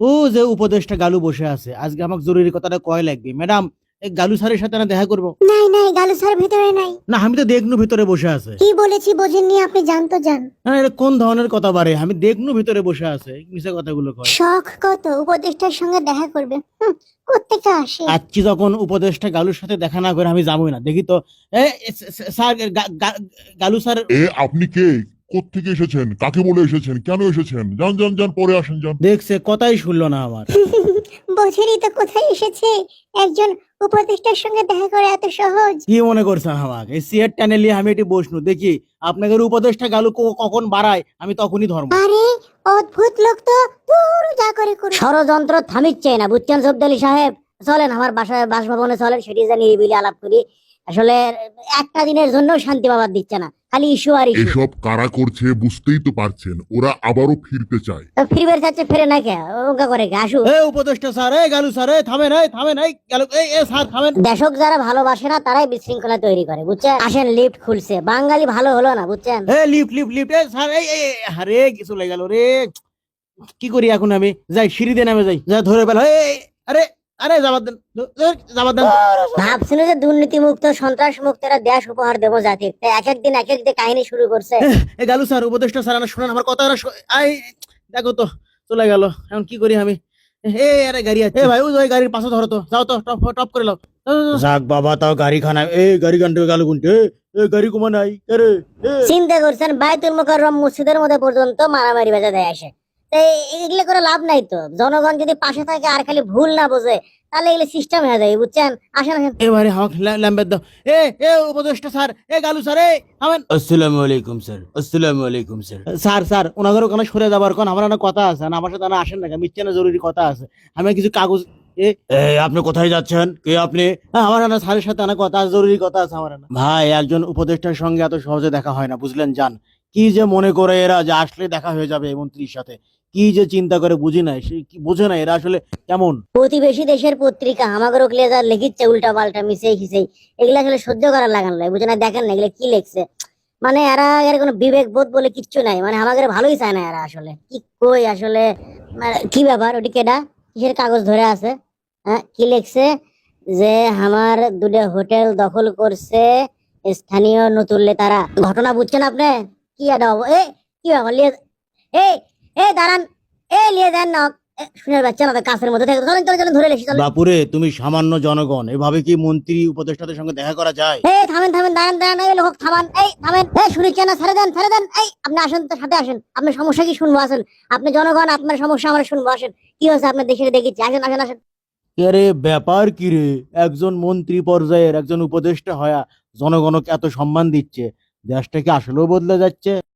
ও যে উপদেশটা গালু বসে আছে আজকে আমাকে জরুরি কথাটা কয় লাগবে? ম্যাডাম এই গালু স্যারের সাথে না দেখা করব? নাই নাই গালু স্যার ভিতরে নাই। না আমি তো দেখনু ভিতরে বসে আছে। কি বলেছি বোঝেননি আপনি জানতো যান। না এটা কোন ধরনের কথা বারে? আমি দেখনু ভিতরে বসে আছে মিশে কথাগুলো কয়। শখ কত উপদেষ্টার সঙ্গে দেখা করবে। হুম, কোত্থেকে আসে? আজকে যখন উপদেশটা গালুর সাথে দেখা না করে আমি যাবই না। দেখি তো এ স্যার, গালু স্যার এ আপনি কে? কোত্থেকে এসেছেন? কাকে বলে এসেছেন? কেন এসেছেন? যান যান যান পরে আসেন যান। দেখছে কথাই শুনলো না আমার বোঝেনি তো কোথায় এসেছে? একজন উপদেষ্টার সঙ্গে দেখা করে এত সহজ। কি মনে করছেন আমাকে? এই সিয়ার টানেলি আমি এটি বসনু। দেখি আপনাদের উপদেশটা গালু ক- কখন বাড়ায় আমি তখনই ধর্ম আরে অদ্ভুত লোক তো। দূর যা করে করে ষড়যন্ত্র থামিচ্ছে না বুঝছেন সবদালি সাহেব? চলেন আমার বাসায় বাসভবনে চলেন সেটি যা নিরিবিলি আলাপ করি। আসলে একটা দিনের জন্য শান্তি পাবার দিচ্ছে না খালি ইস্যু আর ইস্যু এসব কারা করছে বুঝতেই তো পারছেন ওরা আবারও ফিরতে চায়। ফিরবে চাচ্ছে ফিরে না কে? ওকা করে কে? আসু এ উপদেশটা স্যার এ গালু স্যার এ থামেন এই থামেন এই গালু এই এ স্যার থামেন। দেশক যারা ভালোবাসে না তারাই বিশৃঙ্খলা তৈরি করে বুঝছেন? আসেন লিফট খুলছে। বাঙালি ভালো হলো না বুঝছেন? এ লিফট লিফট লিফট এ স্যার এই আরে কিছু লেগে গেল রে। কি করি এখন আমি? যাই সিঁড়ি দিয়ে নামে যাই যা ধরে পেল এই আরে আরে যাবার দেন যাবার দেন। ভাবছিল যে দুর্নীতি মুক্ত সন্ত্রাস মুক্ত এরা দেশ উপহার দেবো জাতির। তাই এক একদিন এক এক কাহিনী শুরু করছে। এ গালু স্যার উপদেশটা স্যার আমার শোনেন আমার কথা আই দেখো তো চলে গেল। এখন কি করি আমি? এ আরে গাড়ি আছে। এ ভাই ওই ওই গাড়ির পাশে ধরো তো। যাও তো টপ টপ করে লাও যাক বাবা তাও গাড়ি খানা এ গাড়ি গান্ডে গালু গুনতে এ গাড়ি কুমা নাই। আরে চিন্তা করছেন বাইতুল মুকাররম মসজিদের মধ্যে পর্যন্ত মারামারি বেজা দেয় আসে এগুলো করে লাভ নাই তো। জনগণ যদি পাশে থাকে আর খালি ভুল না বোঝে তাহলে এগুলো সিস্টেম হয়ে যায় বুঝছেন? আসেন আসেন। এবারে আমাকে ল্যাম্বের দাও। এ এ উপদেষ্টা স্যার এ গালু স্যার এ আমেন আসসালামু আলাইকুম স্যার। আসসালামু আলাইকুম স্যার। স্যার স্যার ওনাদের ওখানে সরে যাবার কোন আমার না কথা আছে আমার সাথে না আসেন না মিথ্যে না জরুরি কথা আছে। আমি কিছু কাগজ এ। এ, আপনি কোথায় যাচ্ছেন? কে আপনি? হ্যাঁ, আমার না স্যারের সাথে না কথা জরুরি কথা আছে আমার না। ভাই একজন উপদেষ্টার সঙ্গে এত সহজে দেখা হয় না বুঝলেন জান কি যে মনে করে এরা যে আসলে দেখা হয়ে যাবে মন্ত্রীর সাথে? কি যে চিন্তা করে বুঝি না সে কি বোঝে না এরা আসলে কেমন? প্রতিবেশী দেশের পত্রিকা ওগুলো যা লিখিচ্ছে, উল্টা পাল্টা মিশে খিসেই এগুলো আসলে সহ্য করার লাগান লাগে বুঝে না, দেখেন না এগুলো কি লিখছে। মানে এরা এর কোনো বিবেক বোধ বলে কিচ্ছু নাই মানে আমাদের ভালোই চায় না এরা আসলে। কি কই আসলে মানে কি ব্যাপার, ওটি কেডা? কিসের কাগজ ধরে আছে? হ্যাঁ কি লিখছে? যে আমার দুটো হোটেল দখল করছে স্থানীয় নতুনলে তারা ঘটনা বুঝছেন আপনি? কি এটা এ কি ব্যাপার লিয়ে এ এ দাঁড়ান। এ লিয়ে না। শুনে বাচ্চা না কাছের মধ্যে থেকে চলেন চলেন চলেন ধরে চলেন বাপুরে তুমি সামান্য জনগণ এভাবে কি মন্ত্রী উপদেষ্টাদের সঙ্গে দেখা করা যায়? এই থামেন থামেন দাঁড়ান দাঁড়ান এই লোক থামান। এই থামেন। এই শুনেছেন না ছেড়ে দেন ছেড়ে দেন। এই আপনি আসেন তো সাথে আসেন। আপনার সমস্যা কি শুনব আসেন। আপনি জনগণ আপনার সমস্যা আমরা শুনব আসেন। কি হয়েছে আপনার দেশে দেখেছি। আসেন আসেন আসেন। আরে ব্যাপার কি রে? একজন মন্ত্রী পর্যায়ের একজন উপদেষ্টা হয়া জনগণকে এত সম্মান দিচ্ছে। দেশটা কি আসলেও বদলে যাচ্ছে।